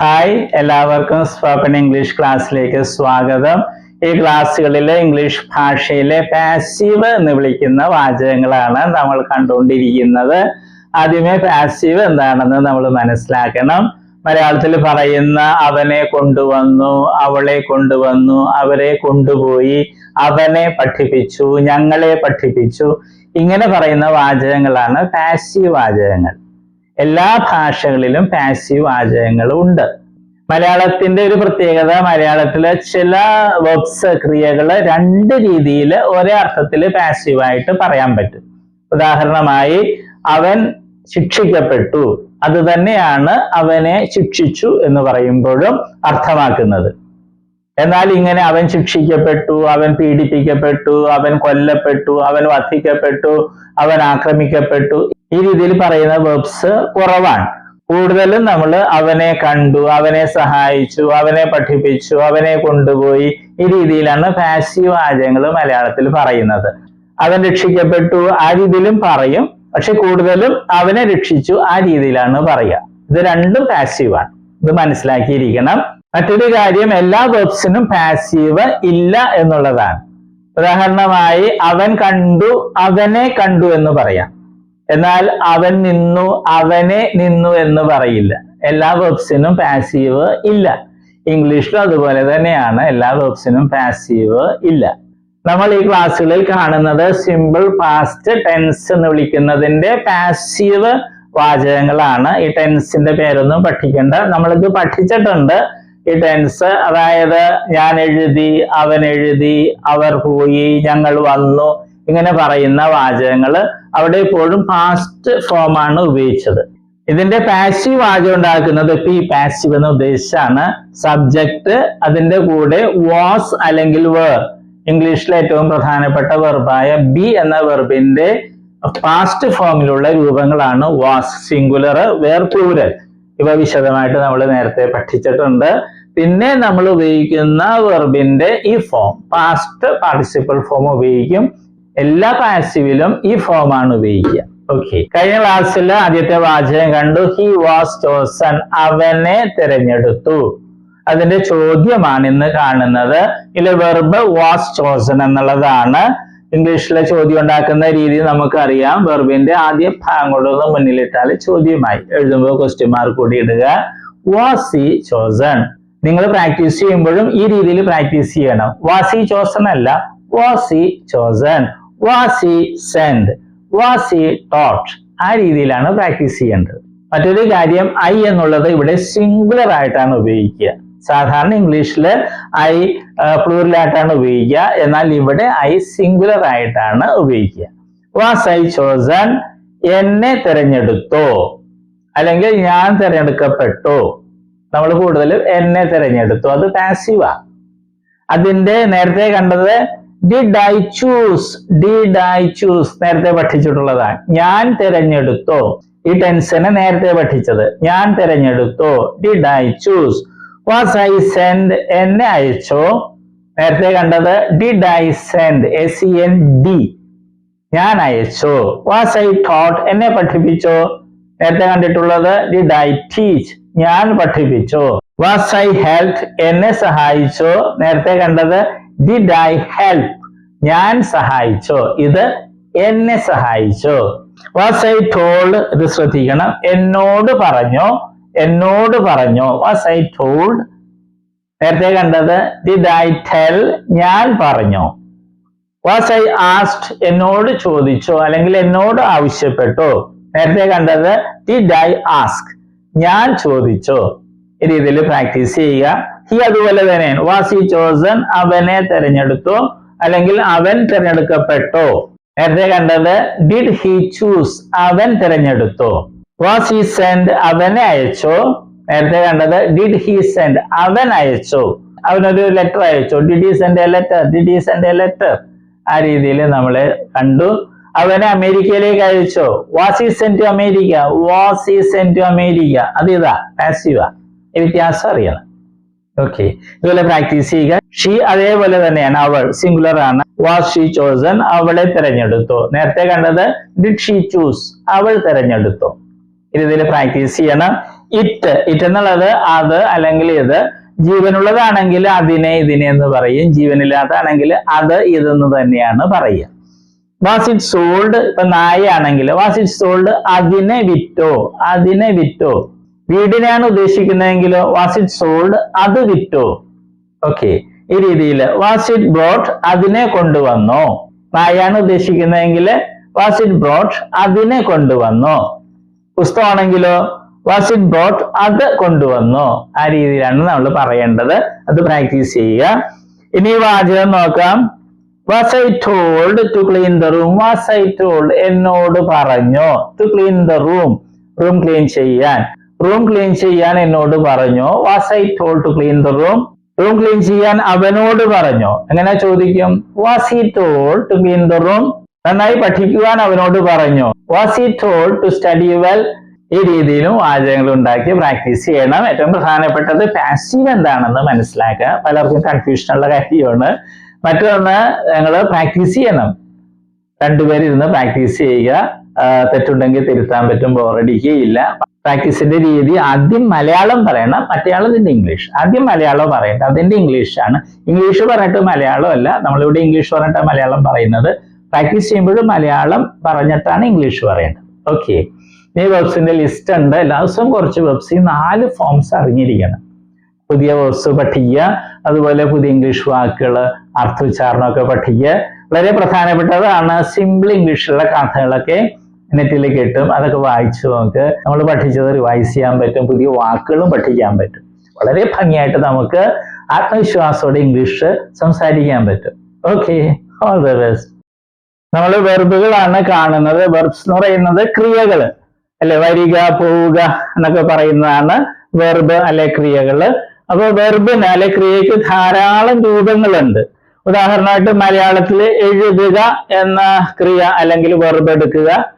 Hi എല്ലാവർക്കും spoken English ക്ലാസ്സിലേക്ക് സ്വാഗതം. ഈ ക്ലാസ്സുകളിൽ ഇംഗ്ലീഷ് ഭാഷയിലെ പാസീവ് എന്ന് വിളിക്കുന്ന വാചകങ്ങളാണ് നമ്മൾ കണ്ടുകൊണ്ടിരിക്കുന്നത്. ആദ്യമേ പാസീവ് എന്താണെന്ന് നമ്മൾ മനസ്സിലാക്കണം. മലയാളത്തിൽ പറയുന്ന അവനെ കൊണ്ടുവന്നു അവളെ കൊണ്ടുവന്നു അവരെ കൊണ്ടുപോയി അവനെ പഠിപ്പിച്ചു ഞങ്ങളെ പഠിപ്പിച്ചു ഇങ്ങനെ പറയുന്ന വാചകങ്ങളാണ് പാസീവ് വാചകങ്ങൾ. എല്ലാ ഭാഷകളിലും പാസീവ് വാചകങ്ങളും ഉണ്ട് മലയാളത്തിന്റെ ഒരു പ്രത്യേകത മലയാളത്തിലെ ചില വെബ്സ് ക്രിയകൾ രണ്ട് രീതിയിൽ ഒരേ അർത്ഥത്തിൽ പാസീവ് ആയിട്ട് പറയാൻ പറ്റും. ഉദാഹരണമായി അവൻ ശിക്ഷിക്കപ്പെട്ടു. അത് തന്നെയാണ് അവനെ ശിക്ഷിച്ചു എന്ന് പറയുമ്പോഴും അർത്ഥമാക്കുന്നത്. എന്നാൽ ഇങ്ങനെ അവൻ ശിക്ഷിക്കപ്പെട്ടു അവൻ പീഡിപ്പിക്കപ്പെട്ടു അവൻ കൊല്ലപ്പെട്ടു അവൻ വധിക്കപ്പെട്ടു അവൻ ആക്രമിക്കപ്പെട്ടു ഈ രീതിയിൽ പറയുന്ന വെബ്സ് കുറവാണ്. കൂടുതലും നമ്മൾ അവനെ കണ്ടു അവനെ സഹായിച്ചു അവനെ പഠിപ്പിച്ചു അവനെ കൊണ്ടുപോയി ഈ രീതിയിലാണ് പാസീവ് വാചകങ്ങൾ മലയാളത്തിൽ പറയുന്നത്. അവൻ രക്ഷിക്കപ്പെട്ടു ആ രീതിയിലും പറയും. പക്ഷെ കൂടുതലും അവനെ രക്ഷിച്ചു ആ രീതിയിലാണ് പറയുക. ഇത് രണ്ടും പാസീവാണ് ഇത് മനസ്സിലാക്കിയിരിക്കണം. മറ്റൊരു കാര്യം എല്ലാ വെബ്സിനും പാസീവ് ഇല്ല എന്നുള്ളതാണ്. ഉദാഹരണമായി അവൻ കണ്ടു അവനെ കണ്ടു എന്ന് പറയാം. എന്നാൽ അവൻ നിന്നു അവനെ നിന്നു എന്ന് പറയില്ല. എല്ലാ വെബ്സിനും പാസീവ് ഇല്ല. ഇംഗ്ലീഷിലും അതുപോലെ തന്നെയാണ്. എല്ലാ വെബ്സിനും പാസീവ് ഇല്ല. നമ്മൾ ഈ ക്ലാസ്സുകളിൽ കാണുന്നത് സിമ്പിൾ പാസ്റ്റ് ടെൻസ് എന്ന് വിളിക്കുന്നതിന്റെ പാസീവ് വാചകങ്ങളാണ്. ഈ ടെൻസിന്റെ പേരൊന്നും പഠിക്കേണ്ട. നമ്മളിത് പഠിച്ചിട്ടുണ്ട്. ഈ ടെൻസ് അതായത് ഞാൻ എഴുതി അവൻ എഴുതി അവർ പോയി ഞങ്ങൾ വന്നു ഇങ്ങനെ പറയുന്ന വാചകങ്ങൾ അവിടെ എപ്പോഴും പാസ്റ്റ് ഫോം ആണ് ഉപയോഗിച്ചത്. ഇതിന്റെ പാസീവ് വാചകം ഉണ്ടാക്കുന്നത് ഈ പാസീവ് എന്ന ഉദ്ദേശിച്ചാണ്. സബ്ജക്റ്റ് അതിന്റെ കൂടെ വാസ് അല്ലെങ്കിൽ വേർ ഇംഗ്ലീഷിലെ ഏറ്റവും പ്രധാനപ്പെട്ട വെർബായ ബി എന്ന വെർബിന്റെ പാസ്റ്റ് ഫോമിലുള്ള രൂപങ്ങളാണ് വാസ് സിംഗുലർ വേർ പ്ലൂരൽ ഇവ വിശദമായിട്ട് നമ്മൾ നേരത്തെ പഠിച്ചിട്ടുണ്ട്. പിന്നെ നമ്മൾ ഉപയോഗിക്കുന്ന വെർബിന്റെ ഈ ഫോം പാസ്റ്റ് പാർട്ടിസിപ്പൽ ഫോം ഉപയോഗിക്കും. എല്ലാ പാസീവിലും ഈ ഫോം ആണ് ഉപയോഗിക്കുക. ഓക്കെ കഴിഞ്ഞ ക്ലാസ്സിൽ ആദ്യത്തെ വാചകം കണ്ടു. ഹി വാസ് ചോസൺ അവനെ തിരഞ്ഞെടുത്തു. അതിന്റെ ചോദ്യമാണ് ഇന്ന് കാണുന്നത്. ഇതിലെ വെർബ് വാസ് ചോസൺ എന്നുള്ളതാണ്. ഇംഗ്ലീഷിലെ ചോദ്യം ഉണ്ടാക്കുന്ന രീതി നമുക്കറിയാം. വെർബിന്റെ ആദ്യ ഭാഗം കൊണ്ടൊന്ന് മുന്നിലിട്ടാൽ ചോദ്യമായി. എഴുതുമ്പോൾ ക്വസ്റ്റ്യൻ മാർക്ക് കൂടി ഇടുക. വാസ് ഈ ചോസൺ നിങ്ങൾ പ്രാക്ടീസ് ചെയ്യുമ്പോഴും ഈ രീതിയിൽ പ്രാക്ടീസ് ചെയ്യണം. വാസ് ഈ ചോസൺ അല്ല. വാസ് ഈ chosen was send was taught ആ രീതിയിലാണ് പ്രാക്ടീസ് ചെയ്യേണ്ടത്. മറ്റൊരു കാര്യം ഐ എന്നുള്ളത് ഇവിടെ സിംഗുലർ ആയിട്ടാണ് ഉപയോഗിക്കുക. സാധാരണ ഇംഗ്ലീഷിൽ ഐ പ്ലൂറിലായിട്ടാണ് ഉപയോഗിക്കുക. എന്നാൽ ഇവിടെ ഐ സിംഗുലർ ആയിട്ടാണ് ഉപയോഗിക്കുക. വാസ് ഐ ചോസൺ എന്നെ തിരഞ്ഞെടുത്തോ? അല്ലെങ്കിൽ ഞാൻ തിരഞ്ഞെടുക്കപ്പെട്ടോ? നമ്മൾ കൂടുതലും എന്നെ തിരഞ്ഞെടുത്തു. അത് പാസീവാ അതിന്റെ നേരത്തെ കണ്ടത് did I choose did I choose നേരത്തെ പഠിച്ചിട്ടുള്ളതാണ്. ഞാൻ തിരഞ്ഞെടുത്തോ? ഈ ടെൻസിനെ നേരത്തെ പഠിച്ചത്. ഞാൻ തിരഞ്ഞെടുത്തോ? Did I choose was I send എന്നെ അയച്ചോ? നേരത്തെ കണ്ടത് did I send S N D ഞാൻ അയച്ചോ? വാസ് ഐ ടോട്ട് എന്നെ പഠിപ്പിച്ചോ? നേരത്തെ കണ്ടിട്ടുള്ളത് ഡിഡ് ഐ ടീച്ച് ഞാൻ പഠിപ്പിച്ചോ? വാസ് ഐ ഹെൽപ്പ് എന്നെ സഹായിച്ചോ? നേരത്തെ കണ്ടത് ഡിഡ് ഐ ഹെൽപ്പ് ഞാൻ സഹായിച്ചോ? ഇത് എന്നെ സഹായിച്ചോ? വാസ് ഐ ടോൾഡ് ഇത് ശ്രദ്ധിക്കണം. എന്നോട് പറഞ്ഞോ? എന്നോട് പറഞ്ഞോ? വാസ് ഐ ടോൾഡ് നേരത്തെ കണ്ടത് ഡിഡ് ഐ ടെൽ ഞാൻ പറഞ്ഞോ? വാസ് ഐ ആസ്റ്റ് എന്നോട് ചോദിച്ചോ? അല്ലെങ്കിൽ എന്നോട് ആവശ്യപ്പെട്ടോ? നേരത്തെ കണ്ടത് ഡിഡ് ഐ ആസ്ക് ഞാൻ ചോദിച്ചോ? ഈ രീതിയിൽ പ്രാക്ടീസ് ചെയ്യുക. ഹി അതുപോലെ തന്നെയാണ്. വാസ് ഹി ചോസൺ അവനെ തെരഞ്ഞെടുത്തു. അല്ലെങ്കിൽ അവൻ തിരഞ്ഞെടുക്കപ്പെട്ടോ. നേരത്തെ കണ്ടത് ഡിഡ് ഹി ചൂസ് അവൻ തിരഞ്ഞെടുത്തു. വാസ് ഹി സെൻഡ് അവനെ അയച്ചോ. നേരത്തെ കണ്ടത് ഡിഡ് ഹി സെൻഡ് അവൻ അയച്ചോ. അവനൊരു ലെറ്റർ അയച്ചു. Did he send a letter did he send a letter ആ രീതിയിൽ നമ്മൾ കണ്ടു. അവനെ അമേരിക്കയിലേക്ക് അയച്ചോ. Was he send to America was he send to America അത് ഇതാ പാസീവാ വ്യത്യാസം അറിയണം. ഓക്കെ ഇതുപോലെ പ്രാക്ടീസ് ചെയ്യുക. ഷീ അതേപോലെ തന്നെയാണ്. അവൾ സിംഗുലർ ആണ്. വാസ് ഷീ ചോസൺ അവളെ തിരഞ്ഞെടുത്തു. നേരത്തെ കണ്ടത് ഡിഡ് ഷീ ചൂസ് അവൾ തിരഞ്ഞെടുത്തു. ഇതിൽ പ്രാക്ടീസ് ചെയ്യണം. ഇറ്റ് ഇറ്റ് എന്നുള്ളത് അത് അല്ലെങ്കിൽ ഇത്. ജീവനുള്ളതാണെങ്കിൽ അതിനെ ഇതിനെ എന്ന് പറയും. ജീവനില്ലാത്തതാണെങ്കിൽ അത് ഇതെന്ന് തന്നെയാണ് പറയുക. വാസ് ഇറ്റ് സോൾഡ് ഇപ്പൊ നായ ആണെങ്കിൽ വാസ് ഇറ്റ് സോൾഡ് അതിനെ വിറ്റോ. അതിനെ വിറ്റോ. വീടിനെയാണ് ഉദ്ദേശിക്കുന്നതെങ്കിൽ വാസ് ഇറ്റ് സോൾഡ് അത് വിറ്റോ? ഓക്കെ ഈ രീതിയിൽ വാസ് ഇറ്റ് ബ്രോട്ട് അതിനെ കൊണ്ടുവന്നോ. നായാണ് ഉദ്ദേശിക്കുന്നതെങ്കിൽ വാസ് ഇറ്റ് ബ്രോട്ട് അതിനെ കൊണ്ടുവന്നോ. പുസ്തകമാണെങ്കിലോ വാസ് ഇറ്റ് ബ്രോട്ട് അത് കൊണ്ടുവന്നോ. ആ രീതിയിലാണ് നമ്മൾ പറയേണ്ടത്. അത് പ്രാക്ടീസ് ചെയ്യുക. ഇനി വാചകം നോക്കാം. Was I told to clean the room was I told എന്നോട് പറഞ്ഞോ. To clean the room room clean ചെയ്യാൻ. റൂം ക്ലീൻ ചെയ്യാൻ എന്നോട് പറഞ്ഞു. Was I told to clean the room room clean ചെയ്യാൻ അവനോട് പറഞ്ഞു. എങ്ങനെ ചോദിക്കും? Was he told to clean the room നന്നായി പഠിക്കുവാൻ അവനോട് പറഞ്ഞോ. Was he told to study well ഈ രീതിയിലും വാചകങ്ങൾ ഉണ്ടാക്കി പ്രാക്ടീസ് ചെയ്യണം. ഏറ്റവും പ്രധാനപ്പെട്ടത് പാസീവ് എന്താണെന്ന് മനസ്സിലാക്കുക. പലർക്കും കൺഫ്യൂഷൻ ഉള്ള കാര്യമാണ്. മറ്റൊന്ന് ഞങ്ങൾ പ്രാക്ടീസ് ചെയ്യണം. രണ്ടുപേരിരുന്ന് പ്രാക്ടീസ് ചെയ്യുക. തെറ്റുണ്ടെങ്കിൽ തിരുത്താൻ പറ്റും. ബോറടിക്കുകയില്ല പ്രാക്ടീസിന്റെ രീതി ആദ്യം മലയാളം പറയണം മറ്റയാളതിന്റെ ഇംഗ്ലീഷ് ആദ്യം മലയാളം പറയണ്ട അതിന്റെ ഇംഗ്ലീഷാണ് ഇംഗ്ലീഷ് പറഞ്ഞിട്ട് മലയാളം അല്ല നമ്മളിവിടെ ഇംഗ്ലീഷ് പറഞ്ഞിട്ട് മലയാളം പറയുന്നത്. പ്രാക്ടീസ് ചെയ്യുമ്പോഴും മലയാളം പറഞ്ഞിട്ടാണ് ഇംഗ്ലീഷ് പറയേണ്ടത്. ഓക്കെ ഈ വെബ്സിന്റെ ലിസ്റ്റ് ഉണ്ട്. എല്ലാ ദിവസവും കുറച്ച് വെബ്സ് ഈ നാല് ഫോംസ് അറിഞ്ഞിരിക്കണം. പുതിയ വേർഡ്സ് പഠിക്കുക അതുപോലെ പുതിയ ഇംഗ്ലീഷ് വാക്കുകൾ അർത്ഥോച്ചാരണമൊക്കെ പഠിക്കുക. വളരെ പ്രധാനപ്പെട്ടതാണ് സിമ്പിൾ ഇംഗ്ലീഷിലുള്ള കഥകളൊക്കെ നെറ്റിൽ കിട്ടും. അതൊക്കെ വായിച്ചു നമുക്ക്. നമ്മൾ പഠിച്ചത് റിവൈസ് ചെയ്യാൻ പറ്റും. പുതിയ വാക്കുകളും പഠിക്കാൻ പറ്റും. വളരെ ഭംഗിയായിട്ട് നമുക്ക് ആത്മവിശ്വാസത്തോടെ ഇംഗ്ലീഷ് സംസാരിക്കാൻ പറ്റും. ഓക്കെ ഓൾ ദ ബെസ്റ്റ് നമ്മൾ വെർബുകളാണ് കാണുന്നത്. വെർബ്സ് എന്ന് പറയുന്നത് ക്രിയകൾ അല്ലെ? വരിക പോവുക എന്നൊക്കെ പറയുന്നതാണ് വെർബ് അല്ലെ ക്രിയകൾ. അപ്പൊ വെർബിന് അല്ലെ ക്രിയക്ക് ധാരാളം രൂപങ്ങളുണ്ട്. ഉദാഹരണമായിട്ട് മലയാളത്തിൽ എഴുതുക എന്ന ക്രിയ അല്ലെങ്കിൽ വെർബ് എടുക്കുക.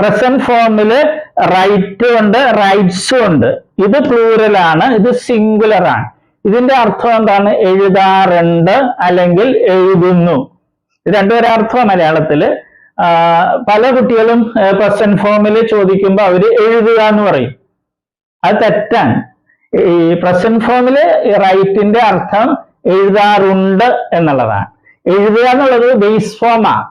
പ്രസന്റ് ഫോമിൽ റൈറ്റ് ഉണ്ട് റൈറ്റ്സും ഉണ്ട്. ഇത് പ്ലൂറൽ ആണ് ഇത് സിംഗുലർ ആണ്. ഇതിന്റെ അർത്ഥം എന്താണ്? എഴുതാറുണ്ട് അല്ലെങ്കിൽ എഴുതുന്നു. അർത്ഥം മലയാളത്തിൽ ആ, പല കുട്ടികളും പ്രസന്റ് ഫോമിൽ ചോദിക്കുമ്പോൾ അവർ എഴുതുക എന്ന് പറയും. അത് തെറ്റാണ്. ഈ പ്രസന്റ് ഫോമിൽ റൈറ്റിന്റെ അർത്ഥം എഴുതാറുണ്ട് എന്നുള്ളതാണ്. എഴുതുക എന്നുള്ളത് ബേസ് ഫോമാ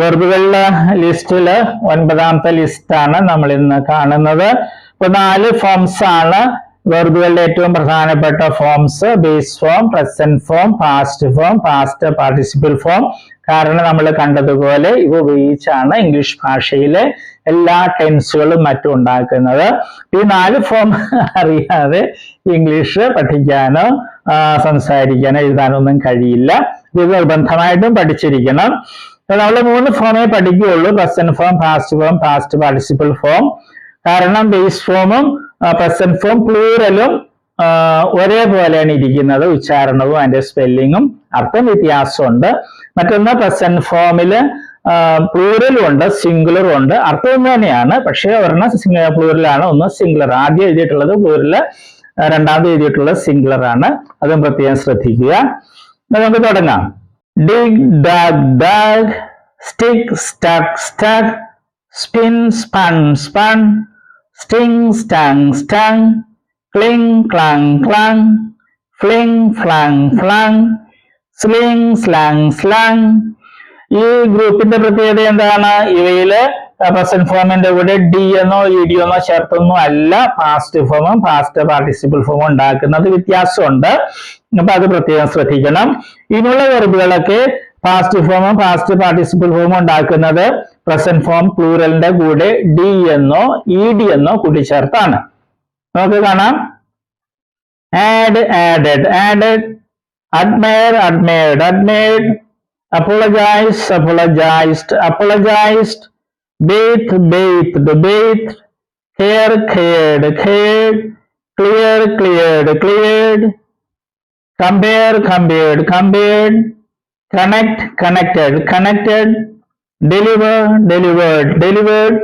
വെർബുകളുടെ ലിസ്റ്റിൽ ഒൻപതാമത്തെ ലിസ്റ്റാണ് നമ്മൾ ഇന്ന് കാണുന്നത്. ഇപ്പൊ നാല് ഫോംസ് ആണ്. വെർബുകളുടെ ഏറ്റവും പ്രധാനപ്പെട്ട forms base form present form past form past participle form കാരണം നമ്മൾ കണ്ടതുപോലെ ഇവ ഉപയോഗിച്ചാണ് ഇംഗ്ലീഷ് ഭാഷയിലെ എല്ലാ ടെൻസുകളും മറ്റും ഉണ്ടാക്കുന്നത്. ഈ നാല് ഫോം അറിയാതെ ഇംഗ്ലീഷ് പഠിക്കാനോ സംസാരിക്കാനോ എഴുതാനോ ഒന്നും കഴിയില്ല. ഇത് നിർബന്ധമായിട്ടും പഠിച്ചിരിക്കണം. നമ്മൾ മൂന്ന് ഫോമേ പഠിക്കുകയുള്ളൂ. Present form past form past participle form കാരണം ബേസ് ഫോമും പ്രസന്റ് ഫോം പ്ലൂറലും ഒരേപോലെയാണ് ഇരിക്കുന്നത്. ഉച്ചാരണവും അതിന്റെ സ്പെല്ലിങ്ങും അർത്ഥം വ്യത്യാസമുണ്ട്. മറ്റൊന്ന് പ്രസന്റ് ഫോമിൽ പ്ലൂറലും ഉണ്ട് സിംഗുലറും ഉണ്ട്. അർത്ഥം ഒന്ന് തന്നെയാണ്. പക്ഷേ ഒരെണ്ണം പ്ലൂറലാണ് ഒന്ന് സിംഗുലർ ആദ്യം എഴുതിയിട്ടുള്ളത് പ്ലൂറൽ രണ്ടാമത് എഴുതിയിട്ടുള്ളത് സിംഗുലർ ആണ്. അതും പ്രത്യേകം ശ്രദ്ധിക്കുക. നമുക്ക് തുടങ്ങാം. Dig dug dug stick stuck stuck spin spun spun sting stung stung. Cling clung clung fling flang flung sling slang slang ഈ ഗ്രൂപ്പിന്റെ പ്രത്യേകത എന്താണ്? ഇവയിൽ പ്രസന്റ് ഫോമിന്റെ കൂടെ ഡി എന്നോ ഇ ഡി എന്നോ ചേർത്തൊന്നും അല്ല. പാസ്റ്റ് ഫോമും പാസ്റ്റ് പാർട്ടിസിപ്പിൾ ഫോമും ഉണ്ടാക്കുന്നത് വ്യത്യാസമുണ്ട്. അപ്പൊ അത് പ്രത്യേകം ശ്രദ്ധിക്കണം. ഇതിനുള്ള വെറുപ്പുകളൊക്കെ പാസ്റ്റ് ഫോമും പാസ്റ്റ് പാർട്ടിസിപ്പിൾ ഫോമും ഉണ്ടാക്കുന്നത് പ്രസന്റ് ഫോം പ്ലൂറലിന്റെ കൂടെ ഡി എന്നോ ഇ ഡി എന്നോ കൂട്ടിച്ചേർത്താണ്. നമുക്ക് കാണാം. Add added added admire admired admired apologize apologized apologized bathe bathed bathed care cared cared clear cleared cleared. Compare compared compared. Connect connected connected. Deliver delivered delivered.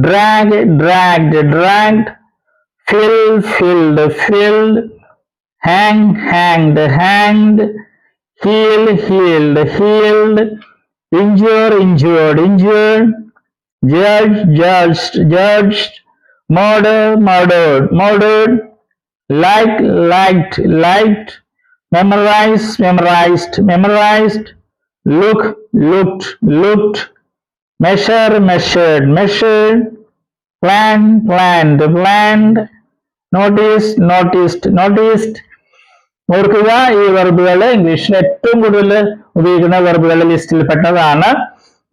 Drag dragged dragged. Fill filled filled. Hang, hanged, hanged, heal, healed, healed, injure, injured, injured, judge, judged, judged, murder, murdered, murdered, like, liked, liked, memorize, memorized, memorized, look, looked, looked, measure, measured, measured, plan, planned, planned, notice, noticed, noticed, ഓർക്കുക ഈ വെർബുകൾ ഇംഗ്ലീഷിൽ ഏറ്റവും കൂടുതൽ ഉപയോഗിക്കുന്ന വെർബുകളുടെ ലിസ്റ്റിൽ പെട്ടതാണ്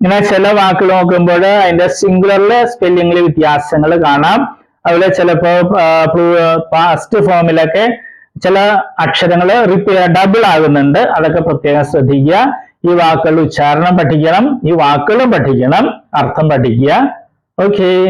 ഇങ്ങനെ ചില വാക്കുകൾ നോക്കുമ്പോൾ അതിന്റെ സിംഗുലറിലെ സ്പെല്ലിങ്ങിൽ വ്യത്യാസങ്ങൾ കാണാം. അതുപോലെ ചിലപ്പോ ഫസ്റ്റ് ഫോമിലൊക്കെ ചില അക്ഷരങ്ങൾ ഡബിൾ ആകുന്നുണ്ട്. അതൊക്കെ പ്രത്യേകം ശ്രദ്ധിക്കുക. ഈ വാക്കുകൾ ഉച്ചാരണം പഠിക്കണം. ഈ വാക്കുകളും പഠിക്കണം. അർത്ഥം പഠിക്കുക. ഓക്കേ